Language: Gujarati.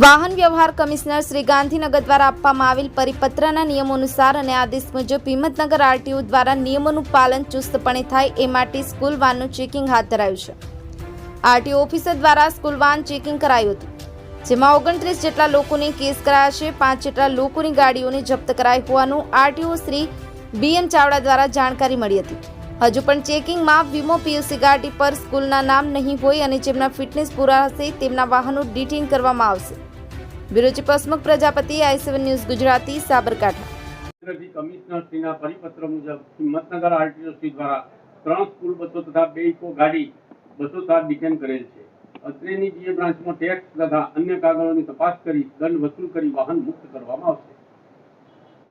વાહન વ્યવહાર કમિશનર શ્રી ગાંધીનગર દ્વારા આપવામાં આવેલ પરિપત્રના નિયમો અનુસાર અને આદેશ મુજબ હિંમતનગર આરટીઓ દ્વારા નિયમોનું પાલન ચુસ્તપણે થાય એ માટે સ્કૂલ વાનનું ચેકિંગ હાથ ધરાયું છે. આરટીઓ ઓફિસર દ્વારા સ્કૂલ વાન ચેકિંગ કરાયું હતું. જેમાં ઓગણત્રીસ જેટલા લોકોને કેસ કરાયા છે, પાંચ જેટલા લોકોની ગાડીઓને જપ્ત કરાઈ હોવાનું RTO Shri B M Chavda દ્વારા જાણકારી મળી હતી. હજુ પણ ચેકિંગમાં વીમો પીયુસી ગાડી પર સ્કૂલના નામ નહીં હોય અને જેમના ફિટનેસ પૂરા હશે તેમના વાહનો ડિટેઇન કરવામાં આવશે. Bureau Pasmukh Prajapati, I seven news Gujarati, Sabarkantha. કમિશનરશ્રીના પરિપત્ર મુજબ હિંમતનગર આરટીઓ દ્વારા ત્રણ સ્કૂલ બસો તથા બે ઇકો ગાડી બસો સાત ડિટેન કરેલ છે. અત્રેની બીએ બ્રાન્ચમાં ટેક્સ તથા અન્ય કાગળોની તપાસ કરી દંડ વસૂલ કરી વાહન મુક્ત કરવામાં આવશે.